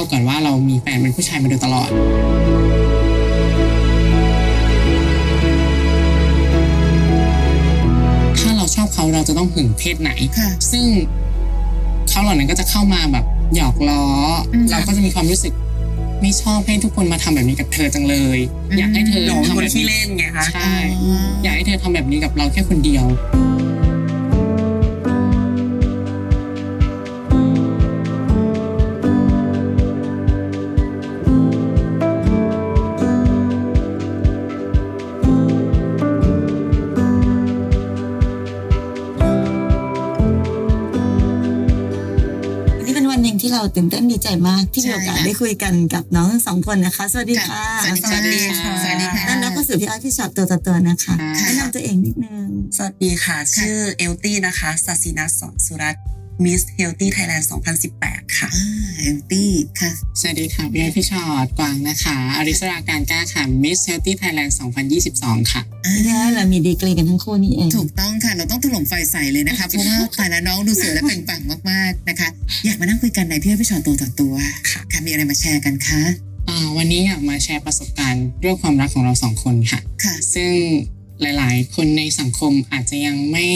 าก่อนว่าเรามีแฟนเป็นผู้ชายมาโดยตลอดถ้าเราชอบเขาเราจะต้องหึงเพศไหนค่ะซึ่งเขาเหล่านั้นก็จะเข้ามาแบบหยอกล้ออมเราก็จะมีความรู้สึกไม่ชอบให้ทุกคนมาทำแบบนี้กับเธอจังเลยอืมอยากให้เธอหนูเป็นทำคนแบบขี้นี้เล่นไงคะ ใช่ อยากให้เธอทำแบบนี้กับเราแค่คนเดียว ที่เราตื่นเต้นดีใจมากที่มีโอกาสใช่ค่ะได้คุยกันกับน้องทั้งสองคนนะคะสวัสดีค่ะสวัสดีค่ะสวัสดีค่ะสวัสดีค่ะต้อนรับเข้าสู่พี่อ้อยพี่ชอตตัวต่อตัวนะคะค่ะแนะนำตัวเองนิดนึง สวัสดีค่ะ ชื่อเอลตี้นะคะศาสินัสสอนสุรัตน์ มิสเฮลตี้ไทยแลนด์2018 ค่ะอ่าเอลตี้ค่ะ สวัสดีค่ะพี่อ้อยพี่ชอตกวางนะคะอริสราการกล้าค่ะ Miss Healthy Thailand 2022 ค่ะอ่าไม่ได้เรามีดีกรีกันทั้งคู่นี่เอง ถูกต้องค่ะ เราต้องถล่มไฟใส่เลยนะคะ เพราะว่าแต่ละน้องดูสวยและเปล่งปลั่งมากๆนะคะ อยากมานั่งคุยกันในพี่อ้อยพี่ชอตตัวต่อตัวค่ะค่ะมีอะไรมาแชร์กันคะอ่าวันนี้อยากมาแชร์ประสบการณ์เรื่องความรักของเราสองคนค่ะ ค่ะ ซึ่งหลาย ๆ คนในสังคมอาจจะยังไม่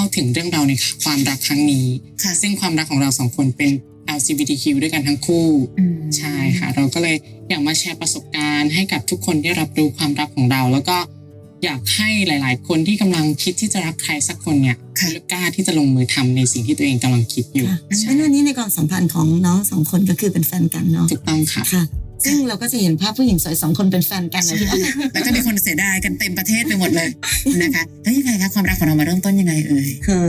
เข้าถึงเรื่องราวในความรักครั้งนี้ค่ะซึ่งความรักของเราสองคนเป็น LGBTQ ด้วยกันทั้งคู่อืมใช่ค่ะ เราก็เลยอยากมาแชร์ประสบการณ์ให้กับทุกคนได้รับรู้ความรักของเรา แล้วก็อยากให้หลาย ๆ คนที่กำลังคิดที่จะรักใครสักคนเนี่ยค่ะกล้าที่จะลงมือทำในสิ่งที่ตัวเองกำลังคิดอยู่ค่ะใช่งั้นวันนี้ในความสัมพันธ์ของน้องสองคนก็คือเป็นแฟนกันเนาะถูกต้องค่ะค่ะ ซึ่งเราก็จะเห็นภาพผู้หญิงสวยสองคนเป็นแฟนกันนะพี่อ้อยแล้วก็มีคนเสียดายกันเต็มประเทศไปหมดเลยนะคะแล้วยังไงคะความรักของเรามาเริ่มต้นยังไงเอ่ยคือ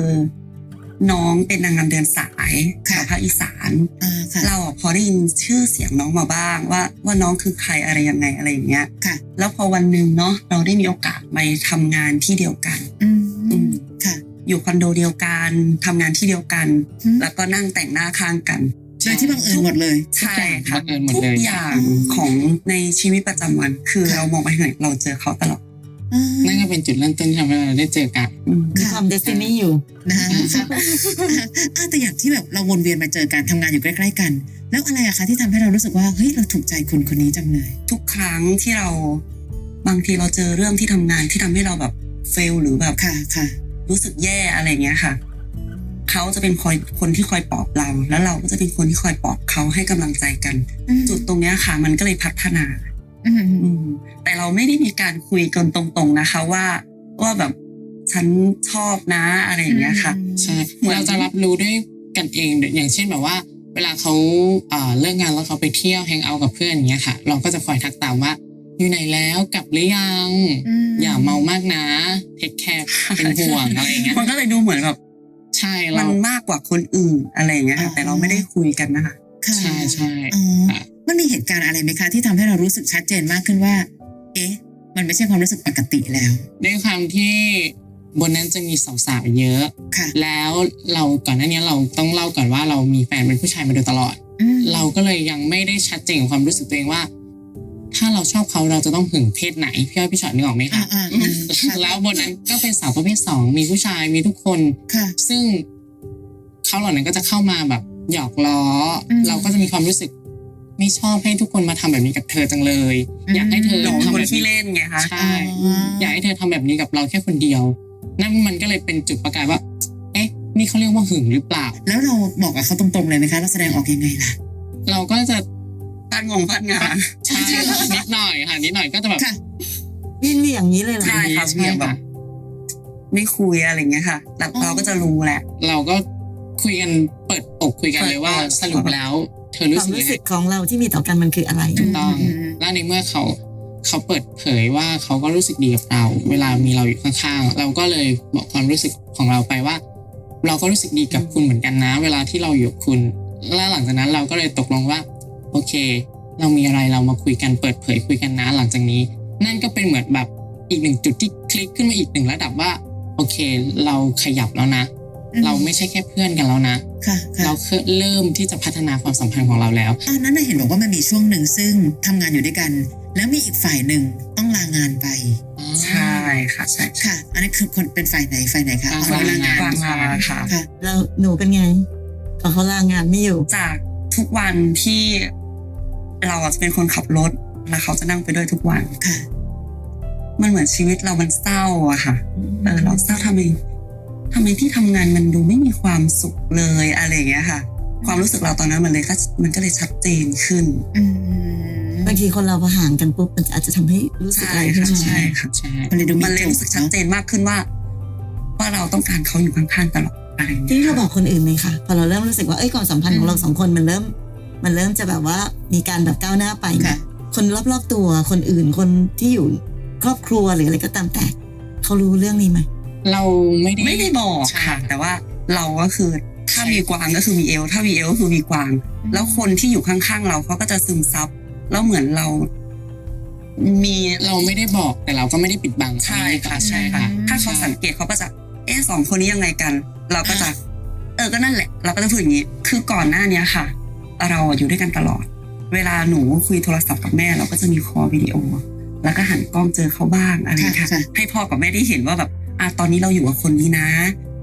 น้องเป็นนางงามเดินสายค่ะแถวภาคอีสานอ่าค่ะเราอะพอได้ยินชื่อเสียงน้องมาบ้างว่าว่าน้องคือใครอะไรยังไงอะไรอย่างเงี้ยค่ะ แล้วพอวันหนึ่งเนาะเราได้มีโอกาสไปทำงานที่เดียวกันอือืมมค่ะ อยู่คอนโดเดียวกันทำงานที่เดียวกันอืมแล้วก็นั่งแต่งหน้าข้างกัน โดยที่บังเอิญหมดเลยใช่ค่ะบังเอิญหมดทุกเลยอย่างของในชีวิตประจำวัน คือค่ะเรามองไปทางไหนเราเจอเขาตลอดอ่านั่นก็เป็นจุดเริ่มต้นที่ทำให้เราได้เจอกันอืมมีความเดซินี่อยู่นะคะอ่าแต่อย่างที่แบบเราวนเวียนมาเจอกันทำงานอยู่ใกล้ ๆ กัน แล้วอะไรอะคะที่ทำให้เรารู้สึกว่าเฮ้ยเราถูกใจคนคนนี้จังเลย ทุกครั้งที่เราบางทีเราเจอเรื่องที่ทำงานที่ทำให้เราแบบเฟลหรือแบบค่ะค่ะ รู้สึกแย่อะไรเงี้ยค่ะ เขาจะเป็นคอยคนที่คอยปลอบเรา แล้วเราก็จะเป็นคนที่คอยปลอบเขาให้กำลังใจกัน จุดตรงเนี้ยค่ะ มันก็เลยพัฒนาอืมอืมแต่เราไม่ได้มีการคุยกันตรงๆนะคะว่า ว่าแบบฉันชอบนะอะไรอย่างเงี้ยค่ะใช่เหมือนเราจะรับรู้ด้วยกันเองอย่างเช่นแบบว่า เวลาเขาเอ่อเลิกงานแล้วเขาไปเที่ยวแฮงเอาท์กับเพื่อนอย่างเงี้ยค่ะ เราก็จะคอยทักตามว่าอยู่ไหนแล้วกลับหรือยัง อย่าเมามากนะเทคแคร์เป็นห่วงอะไรอย่างเงี้ยมันก็เลยดูเหมือนแบบ ใช่มัเรา นมากกว่าคนอื่นอะไรอย่างเงี้ยค่ะอ๋อแต่เราไม่ได้คุยกันนะคะ ค่ะใช่ใช่ อ๋อค่ะ มันมีเหตุการณ์อะไรไหมคะ ที่ทำให้เรารู้สึกชัดเจนมากขึ้นว่า เอ๊ะ มันไม่ใช่ความรู้สึกปกติแล้ว ด้วยความที่บนนั้นจะมีสาวๆเยอะ ค่ะแล้วเราก่อนหน้านี้เราต้องเล่าก่อนว่าเรามีแฟนเป็นผู้ชายมาโดยตลอด อืมเราก็เลยยังไม่ได้ชัดเจนกับความรู้สึกตัวเองว่า ถ้าเราชอบเขาเราจะต้องหึงเพศไหนพี่อ้อยพี่ชอตนึกออกไหมอ่าคะอ่าอ่าค่ะแล้วบนนั้นก็เป็นสาวประเภทสองมีผู้ชายมีทุกคน ค่ะ ซึ่งเขาเหล่านั้นก็จะเข้ามาแบบหยอกล้ออมเราก็จะมีความรู้สึก ไม่ชอบให้ทุกคนมาทำแบบนี้กับเธอจังเลย อืม อยากให้เธอหนูเป็นทำคนแบบขี้นี้เล่นไงคะใช่ อยากให้เธอทำแบบนี้กับเราแค่คนเดียว นั่นมันก็เลยเป็นจุดประกายว่า เอ๊ะ นี่เขาเรียกว่าหึงหรือเปล่า แล้วเราบอกกับเขาตรงๆเลยไหมคะเราแสดงออกยังไงล่ะ เราก็จะ พันงงพันงานใช่นิดหน่อยค่ะนิดหน่อยก็จะแบบค่ะวิ่งเหวี่ยงนี้เลยเหรอใช่ครับใช่เพียงแบค่ะบไม่คุยอะไรเงี้ยค่ะแต่อ๋อเราก็จะรู้แหละ เราก็คุยกันเปิดอกคุยกันเลยว่าเปิดอกสรุปแล้ว เธอครู้วามสึกรู้ยังสึไงกของเราที่มีต่อกันมันคืออะไรถูกต้องอืมแล้วในเมื่อเขาเขาเปิดเผยว่าเขาก็รู้สึกดีกับเรา เวลามีเราอยู่ข้างๆเราก็เลยบอกความรู้สึกของเราไปว่า เราก็รู้สึกดีกับคุณเหมือนกันนะ เวลาที่เราอยู่กับคุณ แล้วหลังจากนั้นเราก็เลยตกลงว่า โอเค เรามีอะไรเรามาคุยกันเปิดเผยคุยกันนะหลังจากนี้ นั่นก็เป็นเหมือนแบบอีกหนึ่งจุดที่คลิกขึ้นมาอีกหนึ่งระดับว่า โอเค เราขยับแล้วนะ เราไม่ใช่แค่เพื่อนกันแล้วนะค่ะค่ะเราเริ่มที่จะพัฒนาความสัมพันธ์ของเราแล้วตอนนั้นน่ะเห็นบอกว่ามันมีช่วงหนึ่งซึ่งทำงานอยู่ด้วยกัน แล้วมีอีกฝ่ายหนึ่งต้องลางานไปใช่ค่ะใช่ใช่ค่ะ อันนั้นคือคนเป็นฝ่ายไหนฝ่ายไหนคะอ่าอ๋อลางานวางงานค่ะค่ะแล้วหนูเป็นไงพอเขาลางานไม่อยู่จากทุกวันที่ เราอะจะเป็นคนขับรถแล้วเขาจะนั่งไปด้วยทุกวันค่ะ มันเหมือนชีวิตเรามันเศร้าอะค่ะ เออเราเศร้าทำไมทำไมที่ทำงานมันดูไม่มีความสุขเลยอะไรอย่างเงี้ยค่ะ ความรู้สึกเราตอนนั้นมันเลยก็มันก็เลยชัดเจนขึ้นอืมบางทีคนเราพอห่างกันปุ๊บมันอาจจะทำให้รู้สึกใช่อะไรขึ้นค่ะมาใช่ค่ะใช่มันเลยดูมันเลยรู้สึกชัดเจนมากขึ้นว่า ว่าเราต้องการเขาอยู่ข้างๆตลอดอะไรอย่างทีเงี้ยนี้เราบอกคนอื่นเลยค่ะ พอเราเริ่มรู้สึกว่าเอ้ยความสัมพันธ์ของเราสองคนมันเริ่ม มันเริ่มจะแบบว่ามีการแบบก้าวหน้าไปเนี่ค่ะยคนรอบๆตัวคนอื่นคนที่อยู่ครอบครัวหรืออะไรก็ตามแต่เขารู้เรื่องนี้ไหมเราไม่ได้ไม่ได้บอกใช่ค่ะ แต่ว่าเราก็คือถ้ามีกวางก็คือมีเอล ถ้ามีเอลก็คือมีกวาง แล้วคนที่อยู่ข้างๆเราเขาก็จะซึมซับแล้วเหมือนเรา มีเราไม่ได้บอกแต่เราก็ไม่ได้ปิดบังใช่ค่ะอันนี้ใช่ค่ะอืมถ้าเขาสังเกตเขาก็จะ เอ๊ะสองคนนี้ยังไงกัน เราก็จะ เออก็นั่นแหละ เราก็จะพูดอย่างนี้ คือก่อนหน้าเนี้ยค่ะ เราอยู่ด้วยกันตลอด เวลาหนูคุยโทรศัพท์กับแม่เราก็จะมีคอลวิดีโอ แล้วก็หันกล้องเจอเขาบ้างอะไรอย่างเงี้ยค่ะค่ะให้พ่อกับแม่ได้เห็นว่าแบบอะตอนนี้เราอยู่กับคนนี้นะ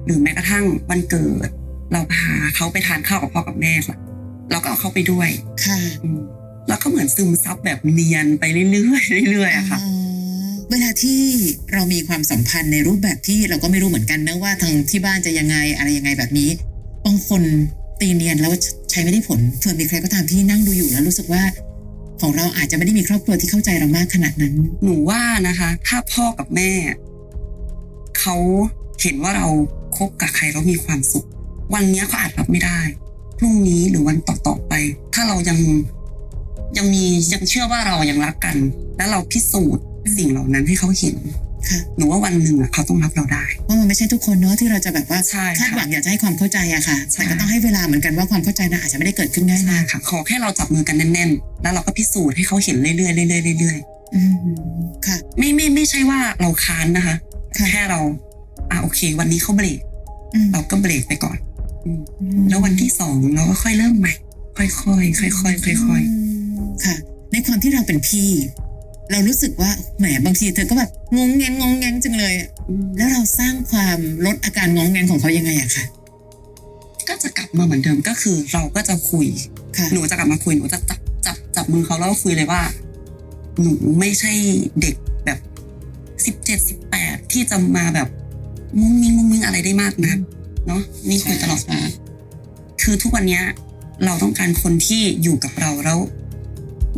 หรือแม้กระทั่งวันเกิด เราพาเขาไปทานข้าวกับพ่อกับแม่ล่ะเราก็เอาเขาไปด้วยค่ะอืมแล้วก็เหมือนซึมซับแบบเนียนไปเรื่อยๆเรื่อยๆอะค่ะอ๋อเวลาที่เรามีความสัมพันธ์ในรูปแบบที่เราก็ไม่รู้เหมือนกันนะว่าทางที่บ้านจะยังไงอะไรยังไงแบบนี้บางคน ตีเนียนแล้วใช้ไม่ได้ผลเผื่อมีใครก็ตามที่นั่งดูอยู่แล้วรู้สึกว่า ของเราอาจจะไม่ได้มีครอบครัวที่เข้าใจเรามากขนาดนั้น หนูว่านะคะ ถ้าพ่อกับแม่ เขาเห็นว่าเราคบกับใครแล้วมีความสุข วันนี้เขาอาจรับไม่ได้พรุ่งนี้หรือวันต่อๆไป ถ้าเรายังยังมียังเชื่อว่าเรายังรักกัน และเราพิสูจน์สิ่งเหล่านั้นให้เขาเห็น หนูว่าวันหนึ่งอะเขาต้องรับเราได้ เพราะมันไม่ใช่ทุกคนเนาะที่เราจะแบบว่าใช่คาดค่ะหวังอยากจะให้ความเข้าใจอะค่ะใช่แต่ก็ต้องให้เวลาเหมือนกันว่าความเข้าใจนะอาจจะไม่ได้เกิดขึ้นง่ายใช่นะค่ะ ขอแค่เราจับมือกันแน่นๆ แล้วเราก็พิสูจน์ให้เขาเห็นเรื่อยๆเรื่อยๆเรื่อยอืมค่ะๆไม่ไม่ไม่ใช่ว่าเราค้านนะคะค่ะแค่เราอะโอเค วันนี้เขาเบรกอืมเราก็เบรกไปก่อนอืมแล้ววันที่สองเราก็ค่อยเริ่มใหม่ ค่อยๆค่อยๆค่อยๆค่ะ ในความที่เราเป็นพี่ เรารู้สึกว่าแหมบางทีเธอก็แบบงงแงงงงแงงจังเลยอะๆแล้วเราสร้างความลดอาการงงแงงของเขายังไงอะคะก็จะกลับมาเหมือนเดิมก็คือเราก็จะคุยค่ะหนูจะกลับมาคุยหนูจะจับจับจับมือเขาแล้วก็คุยเลยว่า หนูไม่ใช่เด็กแบบสิบเจ็ดสิบแปดที่จะมาแบบมุ้งมิ้งมุ้งมิ้งอะไรได้มากนะเนาะนี่คุยตลอดใช่คือทุกวันเนี้ยเราต้องการคนที่อยู่กับเราแล้ว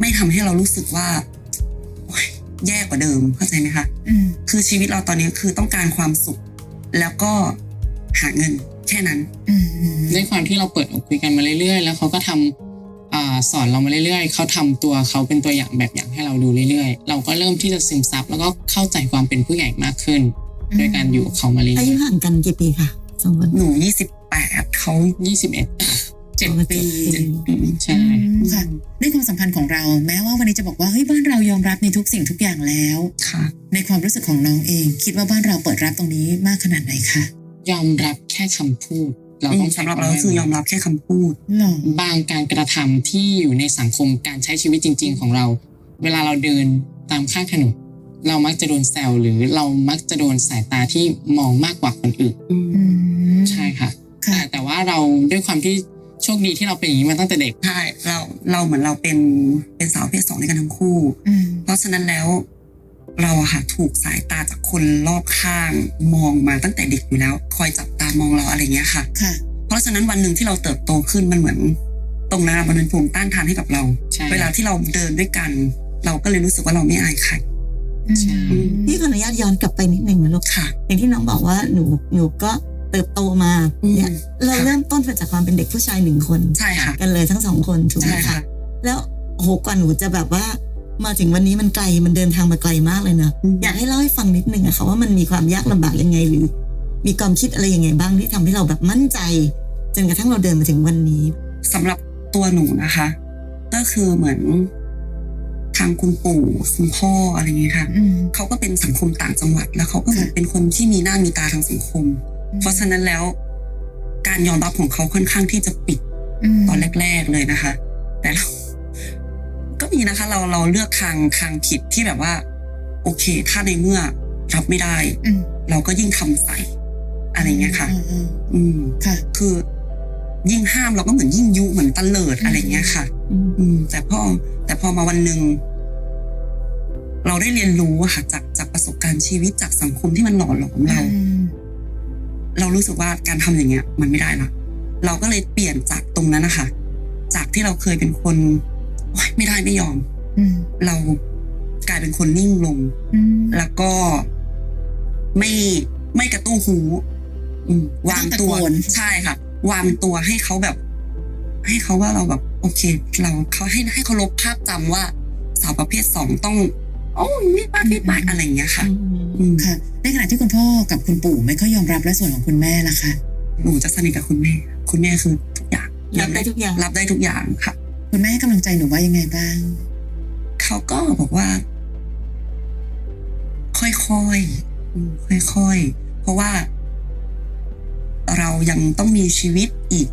ไม่ทำให้เรารู้สึกว่าโอ๊ย แย่กว่าเดิมเข้าใจไหมคะอืมคือชีวิตเราตอนนี้คือต้องการความสุข แล้วก็หาเงินแค่นั้นอืมอืมด้วยความที่เราเปิดอกคุยกันมาเรื่อยๆ แล้วเขาก็ทำอ่าสอนเรามาเรื่อยๆ เขาทำตัวเขาเป็นตัวอย่างแบบอย่างให้เราดูเรื่อยๆ เราก็เริ่มที่จะซึมซับแล้วก็เข้าใจความเป็นผู้ใหญ่มากขึ้น โดยการอยู่กับเขามาเรื่อาอยยุห่างกันกี่ปีค่ะสองคนหนูยี่สิบแปดเขาๆยี่สิบเอ็ด เจ็ดปีเจ็ดปีใช่อืมค่ะในความสัมพันธ์ของเรา แม้ว่าวันนี้จะบอกว่าเฮ้ยบ้านเรายอมรับในทุกสิ่งทุกอย่างแล้วค่ะ ในความรู้สึกของน้องเอง คิดว่าบ้านเราเปิดรับตรงนี้มากขนาดไหนคะยอมรับแค่คำพูด เราอืต้อมงสำหรับเราคือยอมรับแค่คำพูดหรอบางการกระทำที่อยู่ในสังคมการใช้ชีวิตจริง ๆ ของเรา เวลาเราเดินตามข้างถนนเรามักจะโดนแซวหรือเรามักจะโดนสายตาที่มองมากกว่าคนอื่นอืมอืมใช่ค่ะค่ะแต่แต่ว่าเราด้วยความที่ โชคดีที่เราเป็นอย่างนี้มาตั้งแต่เด็ก ใช่เราเราเหมือนเราเป็นเป็นสาวประเพศสองด้วยกันทั้งคู่ อืมเพราะฉะนั้นแล้ว เราอะค่ะถูกสายตาจากคนรอบข้างมองมาตั้งแต่เด็กอยู่แล้ว คอยจับตามองเราอะไรเงี้ยค่ะ ค่ะ เพราะฉะนั้นวันหนึ่งที่เราเติบโตขึ้นมันเหมือน ตรงนั้นอะมันเป็นภูมิต้านทานให้กับเรา ใช่ เวลาที่เราเดินด้วยกัน เราก็เลยรู้สึกว่าเราไม่อายใคร ใช่ อืม พี่ขออนุญาตย้อนกลับไปนิดนึงนะลูก ค่ะ อย่างที่น้องบอกว่าหนูหนูก็ เติบโตมาอืมเนี่ยเราค่ะเริ่มต้นมาจากความเป็นเด็กผู้ชายหนึ่งคนใช่ค่ะกันเลยทั้งสองคนถูกไหมใช่คะค่ะแล้วโอ้โหกว่าหนูจะแบบว่า มาถึงวันนี้มันไกลมันเดินทางมาไกลมากเลยเนอะอืมอยากให้เล่าให้ฟังนิดนึงอะค่ะว่ามันมีความยากลำบากยังไงหรือ มีความคิดอะไรยังไงบ้างที่ทำให้เราแบบมั่นใจจนกระทั่งเราเดินมาถึงวันนี้สำหรับตัวหนูนะคะ ก็คือเหมือนทางคุณปู่คุณพ่ออะไรอย่างเงี้ยค่ะอืมเขาก็เป็นสังคมต่างจังหวัด แล้วเขาก็เหมือนค่ะเป็นคนที่มีหน้ามีตาทางสังคม เพราะฉะนั้นแล้ว การยอมรับของเขาค่อนข้างที่จะปิดมตอนแรก ๆเลยนะคะ แต่เราก็มีนะคะ เราเราเลือกทางทางผิดที่แบบว่า โอเค ถ้าในเมื่อรับไม่ได้อืมเราก็ยิ่งทำใส่ อะไรเงี้ยค่ะอืมอืมอืมค่ะ คือยิ่งห้ามเราก็เหมือนยิ่งยุเหมือนตะเลิดอะไรเงี้ยค่ะอืมอืม แต่พอแต่พอมาวันหนึ่งเราได้เรียนรู้อะค่ะจากจากประสบการณ์ชีวิตจากสังคมที่มันหล่อหลอมเราอืม เรารู้สึกว่าการทำอย่างเงี้ย มันไม่ได้ละเราก็เลยเปลี่ยนจากตรงนั้นนะคะ จากที่เราเคยเป็นคนโอ๊ยไม่ได้ไม่ยอมอืมเรากลายเป็นคนนิ่งลงอืมแล้วก็ไม่ไม่กระตู้หูอืมวางตัวไม่ต้องตะโกนใช่ค่ะ วางตัวให้เขาแบบ ให้เขาว่าเราแบบ โอเค เราเขาให้ให้เขาลบภาพจำว่าสาวประเภทสองต้อง โอ้ยไม่ป้าไม่ป้าอะไรอย่างเงี้ยค่ะ อืมค่ะ ในขณะที่คุณพ่อกับคุณปู่ไม่ค่อยยอมรับและส่วนของคุณแม่ล่ะคะหนูจะสนิทกับคุณแม่ คุณแม่คือทุกอย่างรับได้ทุกอย่าง รับได้ทุกอย่างค่ะ คุณแม่ให้กำลังใจหนูว่ายังไงบ้าง เขาก็บอกว่า ค่อยๆอืมค่อยๆ เพราะว่า เรายังต้องมีชีวิตอีก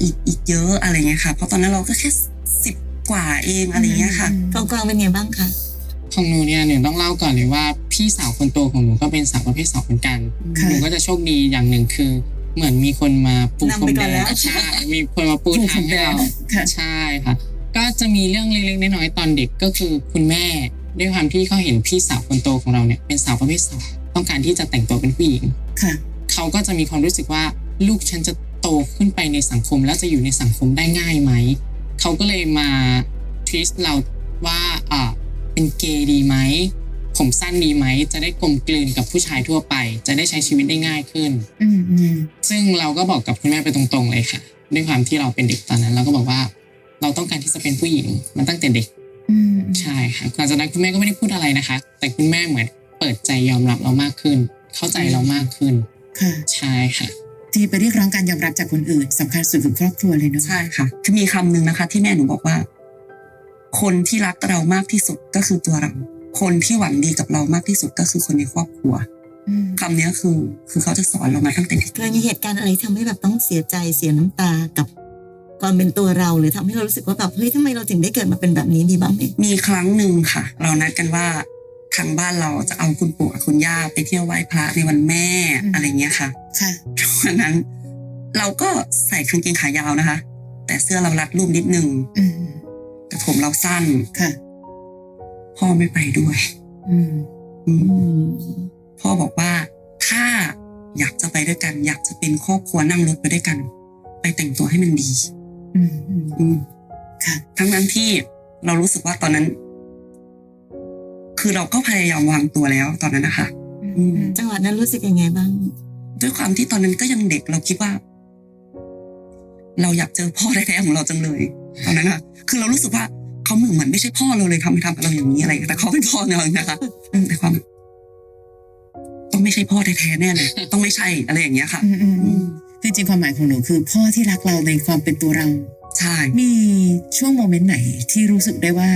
อีกอีกเยอะอะไรเงี้ยค่ะ เพราะตอนนั้นเราก็แค่สิบกว่าเองอะไรเงี้ยค่ะกองกลางเป็นไงบ้างคะ ของหนูเนี่ยหนูต้องเล่าก่อนเลยว่าพี่สาวคนโตของหนูก็เป็นสาวประเภทสองเหมือนกันค่ะหนูก็จะโชคดีอย่างหนึ่งคือ เหมือนมีคนมาปูพรมแดงใช่มีคนมาปูทางให้เราค่ะใช่ค่ะ ก็จะมีเรื่องเล็กๆน้อยๆตอนเด็กก็คือคุณแม่ด้วยความที่เขาเห็นพี่สาวคนโตของเราเนี่ยเป็นสาวประเภทสองต้องการที่จะแต่งตัวเป็นผู้หญิงค่ะเขาก็จะมีความรู้สึกว่าลูกฉันจะโตขึ้นไปในสังคมแล้วจะอยู่ในสังคมได้ง่ายไหม เขาก็เลยมาทวิสเราว่าอ่า เป็นเกย์ดีไหม ผมสั้นดีไหม จะได้กลมกลืนกับผู้ชายทั่วไป จะได้ใช้ชีวิตได้ง่ายขึ้นอืมอืมซึ่งเราก็บอกกับคุณแม่ไปตรงๆเลยค่ะ ด้วยความที่เราเป็นเด็กตอนนั้น เราก็บอกว่า เราต้องการที่จะเป็นผู้หญิงมาตั้งแต่เด็กอืมใช่ค่ะหลังจากนั้นคุณแม่ก็ไม่ได้พูดอะไรนะคะ แต่คุณแม่เหมือนเปิดใจยอมรับเรามากขึ้น เข้าใจเรามากขึ้นค่ะใช่ค่ะที่ไปเรียกร้องการยอมรับจากคนอื่นสำคัญสุดคือครอบครัวเลยเนาะใช่ค่ะคือมีคำหนึ่งนะคะ ที่แม่หนูบอกว่า คนที่รักเรามากที่สุดก็คือตัวเรา คนที่หวังดีกับเรามากที่สุดก็คือคนในครอบครัวอืมคำเนี้ยคือ คือเขาจะสอนเรามาตั้งแต่เด็กเคยมีเหตุการณ์อะไรทำให้แบบต้องเสียใจเสียน้ำตากับความเป็นตัวเราหรือทำให้เรารู้สึกว่าแบบเฮ้ยทำไมเราถึงได้เกิดมาเป็นแบบนี้มีบ้างไหมมีครั้งหนึ่งค่ะ เรานัดกันว่าทางบ้านเราจะเอาคุณปู่กับคุณย่าไปเที่ยวไหว้พระในวันแม่อะไรเงี้ยค่ะ ค่ะวันนั้น เราก็ใส่กางเกงขายาวนะคะ แต่เสื้อเรารัดรูปนิดนึงอืม แต่ผมเราสั้นค่ะ พ่อไม่ไปด้วยอืมอืมอืมพ่อบอกว่าถ้าอยากจะไปด้วยกัน อยากจะเป็นครอบครัวนั่งรถไปด้วยกัน ไปแต่งตัวให้มันดี อืมอืมอืมค่ะ ทั้งนั้นที่เรารู้สึกว่าตอนนั้น คือเราก็พยายามวางตัวแล้วตอนนั้นนะคะอืมจังหวะนั้นรู้สึกยังไงบ้าง ด้วยความที่ตอนนั้นก็ยังเด็กเราคิดว่า เราอยากเจอพ่อแท้ๆของเราจังเลย ตอนนั้นอะคือเรารู้สึกว่าเขาเหมือนเหมือนไม่ใช่พ่อเราเลยทำไมทำกับเราอย่างนี้อะไรอย่างเงี้ยแต่เขาเป็นพ่อเรานะคะอืมแต่ความต้องไม่ใช่พ่อแท้ๆแน่เลย ต้องไม่ใช่อะไรอย่างเงี้ยค่ะอืมอืมอือืมมคือจริงๆความหมายของหนูคือ พ่อที่รักเราในความเป็นตัวเราใช่มีช่วงโมเมนต์ไหนที่รู้สึกได้ว่า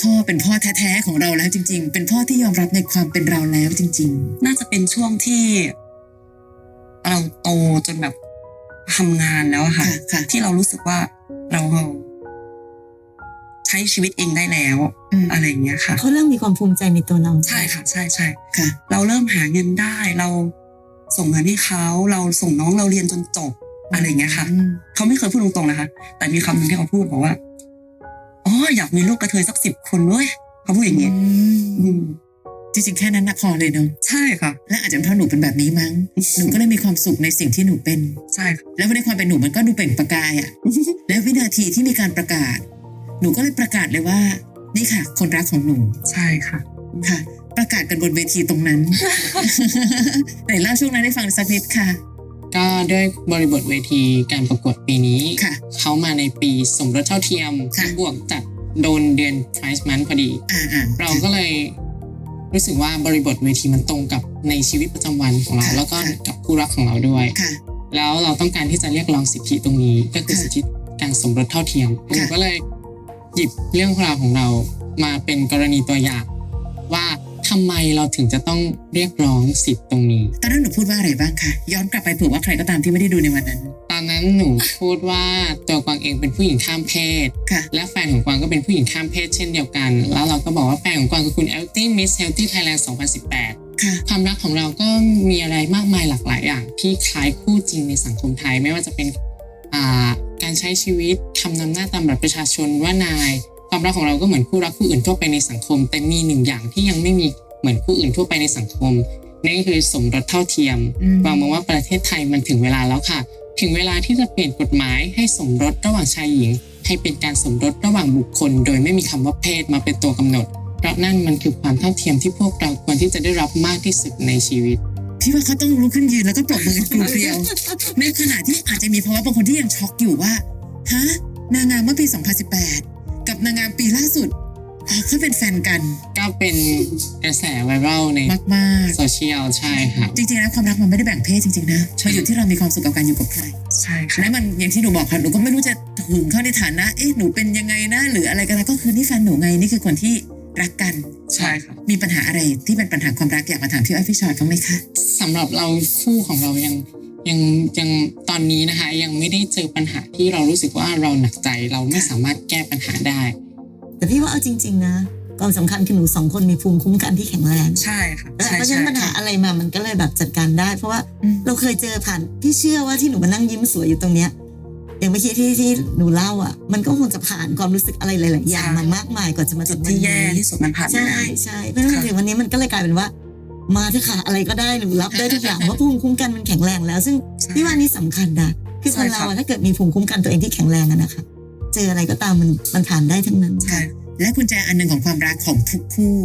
พ่อเป็นพ่อแท้ๆของเราแล้วจริง ๆ เป็นพ่อที่ยอมรับในความเป็นเราแล้วจริงน่าจะเป็นช่วงที่ เราโตจนแบบทำงานแล้วอะๆค่ะค่ะค่ะ ที่เรารู้สึกว่า เราใช้ชีวิตเองได้แล้วอืมอะไรอย่างเงี้ยค่ะเขาเริ่มมีความภูมิใจในตัวเราใช่ค่ะ ใช่ใช่ค่ะ เราเริ่มหาเงินได้ เราส่งเงินให้เขาเราส่งน้องเราเรียนจนจบอะไรอย่างเงี้ยค่ะอืมเขาไม่เคยพูดตรงๆนะคะ แต่มีคำหนึ่งที่เขาพูดบอกว่าอ๋ออยากมีลูกกระเทยสักสิบคนเว้ยเขาพูดอย่างเงี้ยอืม จริงๆ แค่นั้นนะพอเลยเนาะใช่ค่ะ และอาจจะเป็นเพราะหนูเป็นแบบนี้มั้ง หนูก็เลยมีความสุขในสิ่งที่หนูเป็น ใช่ค่ะ แล้วในความเป็นหนูมันก็ดูเปล่งประกายอะแล้ววินาทีที่มีการประกาศ หนูก็เลยประกาศเลยว่า นี่ค่ะ คนรักของหนู ใช่ค่ะ ค่ะ ประกาศกันบนเวทีตรงนั้น ไหนเล่าช่วงนั้นให้ฟังสักนิดค่ะ ก็ด้วยบริบทเวทีการประกวดปีนี้ค่ะเขามาในปีสมรสเท่าเทียม ค่ะ บวกจัดโดนเดือน Price Month พอดี อ่าอ่าเราก็เลย รู้สึกว่าบริบทเวทีมันตรงกับในชีวิตประจำวันของเราค่ะแล้วก็ค่ะกับคู่รักของเราด้วยค่ะแล้วเราต้องการที่จะเรียกร้องสิทธิตรงนี้ ก็คือค่ะสิทธิการสมรสเท่าเทียมหนูค่ะก็เลยหยิบเรื่องราวของเรามาเป็นกรณีตัวอย่างว่า ทำไมเราถึงจะต้องเรียกร้องสิทธิตรงนี้ตอนนั้นหนูพูดว่าอะไรบ้างคะย้อนกลับไปเผื่อว่าใครก็ตามที่ไม่ได้ดูในวันนั้น ตอนนั้นหนูพูดว่าตัวกวางเองเป็นผู้หญิงข้ามเพศค่ะและแฟนของกวางก็เป็นผู้หญิงข้ามเพศเช่นเดียวกัน แล้วเราก็บอกว่าแฟนของกวางคือคุณ e l t y Miss Healthy Thailand 2018ค่ะความรักของเราก็มีอะไรมากมายหลากหลายอย่างที่คล้ายคู่จริงในสังคมไทยไม่ว่าจะเป็นอ่าการใช้ชีวิตคำนำหน้าตามบัตรประชาชนว่านาย ความรักของเราก็เหมือนคู่รักคู่อื่นทั่วไปในสังคม แต่มีหนึ่งอย่างที่ยังไม่มี เหมือนคู่อื่นทั่วไปในสังคมนั่นก็คือสมรสเท่าเทียมอืมวางมองว่าประเทศไทยมันถึงเวลาแล้วค่ะ ถึงเวลาที่จะเปลี่ยนกฎหมายให้สมรสระหว่างชายหญิง ให้เป็นการสมรสระหว่างบุคคล โดยไม่มีคำว่าเพศมาเป็นตัวกำหนด เพราะนั่นมันคือความเท่าเทียมที่พวกเราควรที่จะได้รับมากที่สุดในชีวิตพี่ว่าเขาต้องลุกขึ้นยืนแล้วก็ปรบมือกันกรูเกลียวในขณะที่อาจจะมีภาวะบางคนที่ยังช็อกอยู่ว่าฮะนางงามเมื่อปี 2018 กับนางงามปีล่าสุด อ๋อเขาเป็นแฟนกันก็เป็นกระแสไวรัลในมากโซเชียลใช่ครับ ๆ จริงๆแล้วความรักมันไม่ได้แบ่งเพศจริงๆนะมันอยู่ที่เรามีความสุขกับการอยู่กับใครใช่ค่ะและมันอย่างที่หนูบอกค่ะหนูก็ไม่รู้จะถึงเข้าในฐานะเอ๊ะหนูเป็นยังไงนะหรืออะไรก็แล้วก็คือนี่แฟนหนูไงนี่คือคนที่รักกัน ใช่ค่ะมีปัญหาอะไรที่เป็นปัญหาความรักอยากมาถามพี่อ้อยพี่ชอตบ้างไหมคะ สำหรับเราคู่ของเรายังยังยังตอนนี้นะคะ ยังไม่ได้เจอปัญหาที่เรารู้สึกว่าเราหนักใจเราไม่สามารถแก้ปัญหาได้ แต่พี่ว่าเอาจริง ๆ นะความสำคัญคือหนูสองคนมีภูมิคุ้มกันที่แข็งแรงใช่ค่ะเพใช่ราะฉะใช่นั้นปัญหาอะไรมามันก็เลยแบบจัดการได้ เพราะว่าอืมเราเคยเจอผ่านพี่เชื่อว่าที่หนูมานั่งยิ้มสวยอยู่ตรงเนี้ยอย่างเมื่อกี้ที่ที่หนูเล่าอะ มันก็คงจะผ่านความรู้สึกอะไรหลาย ๆ อย่างมามากมายกว่าจะมาจุถึดงวันที่นี้แย่ที่สุดมันผ่านไปใช่แล้วใช่เพราะฉะนั้นค่ะถึงวันนี้มันก็เลยกลายเป็นว่า มาเถอะค่ะอะไรก็ได้หนูรับได้ทุกอย่างเพราะภูมิคุ้มกันมันแข็งแรงแล้ว ซึ่งใช่พี่ว่านี่สำคัญนะคือคนใช่เราค่ะอะถ้าเกิดมีภูมิคุ้มกันตัวเองที่แข็งแรงอะนะคะ เจออะไรก็ตามมันมันผ่านได้ทั้งนั้นใช่และกุญแจอันหนึ่งของความรักของทุกคู่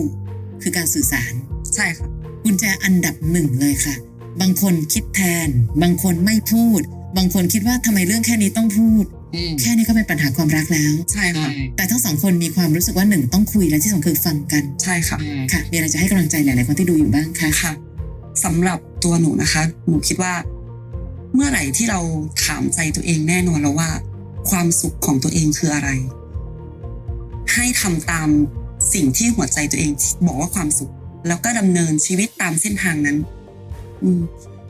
คือการสื่อสาร ใช่ค่ะกุญแจอันดับหนึ่งเลยค่ะ บางคนคิดแทน บางคนไม่พูด บางคนคิดว่าทำไมเรื่องแค่นี้ต้องพูดอืมแค่นี้ก็เป็นปัญหาความรักแล้ว ใช่ค่ะใช่แต่ทั้งสองคนมีความรู้สึกว่าหนึ่งต้องคุยและที่สองคือฟังกัน ใช่ค่ะใช่ค่ะ มีอะไรจะให้กำลังใจหลาย ๆ คนที่ดูอยู่บ้างคะค่ะสำหรับตัวหนูนะคะ หนูคิดว่า เมื่อไหร่ที่เราถามใจตัวเองแน่นอนแล้วว่า ความสุขของตัวเองคืออะไร ให้ทำตามสิ่งที่หัวใจตัวเองบอกว่าความสุข แล้วก็ดำเนินชีวิตตามเส้นทางนั้น อืม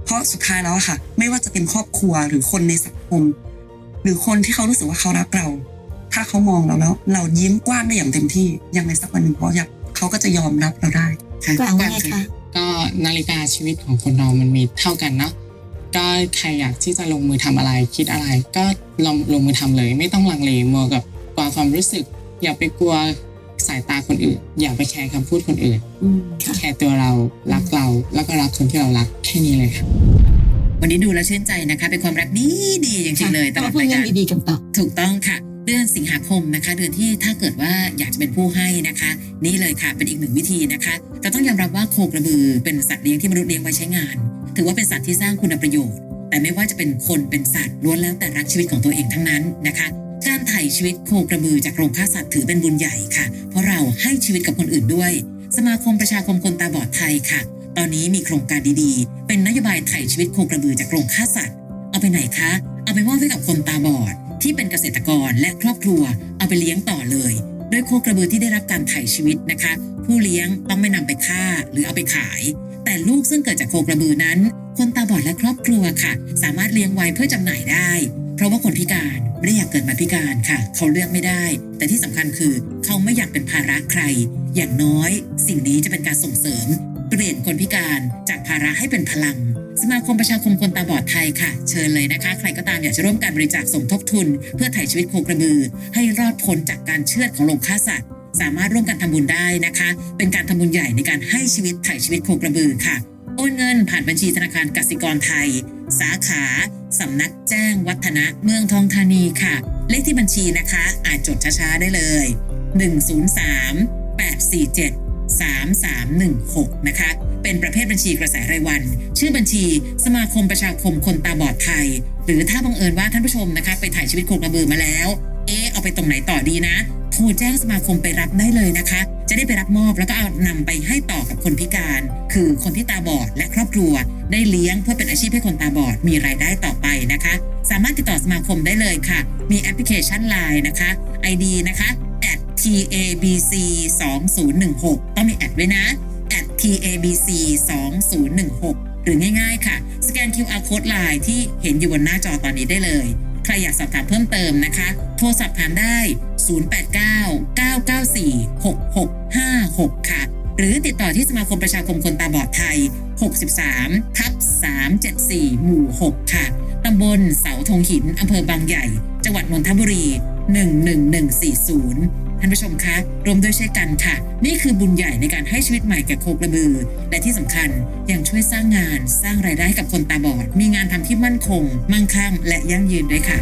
เพราะสุดท้ายแล้วอะค่ะ ไม่ว่าจะเป็นครอบครัวหรือคนในสังคม หรือคนที่เขารู้สึกว่าเขารักเรา ถ้าเขามองเราแล้ว เรายิ้มกว้างได้อย่างเต็มที่ยังไงสักวันหนึ่งเขาอยากเขาก็จะยอมรับเราได้ค่ะกลางว่าไงคะก็นาฬิกาชีวิตของคนเรามันมีเท่ากันเนาะ ก็ใครอยากที่จะลงมือทำอะไรคิดอะไรก็ลองลงมือทำเลย ไม่ต้องลังเลมัวกับกลัวความรู้สึก อย่าไปกลัวสายตาคนอื่น อย่าไปแคร์คำพูดคนอื่นอืมค่ะแคร์ตัวเรารักเราแล้วก็รักคนที่เรารักแค่นี้เลยค่ะวันนี้ดูแล้วชื่นใจนะคะ เป็นความรักดีดีๆจริงๆเลยตลอดพูดรายเรื่กาองรดีๆกันต่อถูกต้องค่ะเดือนสิงหาคมนะคะ เดือนที่ถ้าเกิดว่าอยากจะเป็นผู้ให้นะคะ นี่เลยค่ะเป็นอีกหนึ่งวิธีนะคะเราต้องยอมรับว่าโคกระบือเป็นสัตว์เลี้ยงที่มนุษย์เลี้ยงไว้ใช้งาน ถือว่าเป็นสัตว์ที่สร้างคุณประโยชน์ แต่ไม่ว่าจะเป็นคนเป็นสัตว์ล้วนแล้วแต่รักชีวิตของตัวเองทั้งนั้นนะคะการไถ่ชีวิตโคกระบือจากโรงฆ่าสัตว์ถือเป็นบุญใหญ่ค่ะ เพราะเราให้ชีวิตกับคนอื่นด้วย สมาคมประชาคมคนตาบอดไทยค่ะ ตอนนี้มีโครงการดีๆ เป็นนโยบายไถ่ชีวิตโคกระบือจากโรงฆ่าสัตว์ เอาไปไหนคะ เอาไปมอบให้กับคนตาบอด ที่เป็นเกษตรกรและครอบครัว เอาไปเลี้ยงต่อเลย โดยโคกระบือที่ได้รับการไถ่ชีวิตนะคะ ผู้เลี้ยงต้องไม่นำไปฆ่าหรือเอาไปขาย แต่ลูกซึ่งเกิดจากโคกระบือนั้น คนตาบอดและครอบครัวค่ะ สามารถเลี้ยงไว้เพื่อจำหน่ายได้ เพราะว่าคนพิการไม่ได้อยากเกิดมาพิการค่ะ เขาเลือกไม่ได้ แต่ที่สำคัญคือ เขาไม่อยากเป็นภาระใคร อย่างน้อย สิ่งนี้จะเป็นการส่งเสริม เปลี่ยนคนพิการจากภาระให้เป็นพลังสมาคมประชาคมคนตาบอดไทยค่ะ เชิญเลยนะคะ ใครก็ตามอยากจะร่วมการบริจาคสมทบทุน เพื่อไถ่ชีวิตโคกระบือ ให้รอดพ้นจากการเชือดของโรงฆ่าสัตว์ สามารถร่วมกันทำบุญได้นะคะ เป็นการทำบุญใหญ่ในการให้ชีวิตไถ่ชีวิตโคกระบือค่ะ โอนเงินผ่านบัญชีธนาคารกสิกรไทย สาขาสำนักแจ้งวัฒนะเมืองทองธานีค่ะ เลขที่บัญชีนะคะ อาจจดช้าๆได้เลย 103 847 3316 นะคะ เป็นประเภทบัญชีกระแสรายวัน ชื่อบัญชีสมาคมประชาคมคนตาบอดไทย หรือถ้าบังเอิญว่าท่านผู้ชมนะคะ ไปถ่ายชีวิตโคกระบือมาแล้ว เอ๊เอาไปตรงไหนต่อดีนะ โทรแจ้งสมาคมไปรับได้เลยนะคะ จะได้ไปรับมอบแล้วก็เอานำไปให้ต่อกับคนพิการ คือคนที่ตาบอดและครอบครัว ได้เลี้ยงเพื่อเป็นอาชีพให้คนตาบอดมีรายได้ต่อไปนะคะ สามารถติดต่อสมาคมได้เลยค่ะ มีแอปพลิเคชัน Line นะคะ ID นะคะ @tabc 2016ต้องมีแอดด้วยนะ @tabc 2016หรือง่ายๆค่ะ สแกน QR code Line ที่เห็นอยู่บนหน้าจอตอนนี้ได้เลย ใครอยากสอบถามเพิ่มเติมนะคะ โทรสอบถามได้ 089 994 6656 ค่ะ หรือติดต่อที่สมาคมประชาคมคนตาบอดไทย 63 ทับ 374 หมู่ 6 ค่ะ ตำบลเสาธงหิน อำเภอบางใหญ่ จังหวัดนนทบุรี 11140ท่านผู้ชมคะรวมด้วยช่วยกันค่ะ นี่คือบุญใหญ่ในการให้ชีวิตใหม่แก่โคกระบือ และที่สำคัญยังช่วยสร้างงานสร้างรายได้ให้กับคนตาบอด มีงานทำที่มั่นคง มั่งคั่ง และยั่งยืนด้วยค่ะ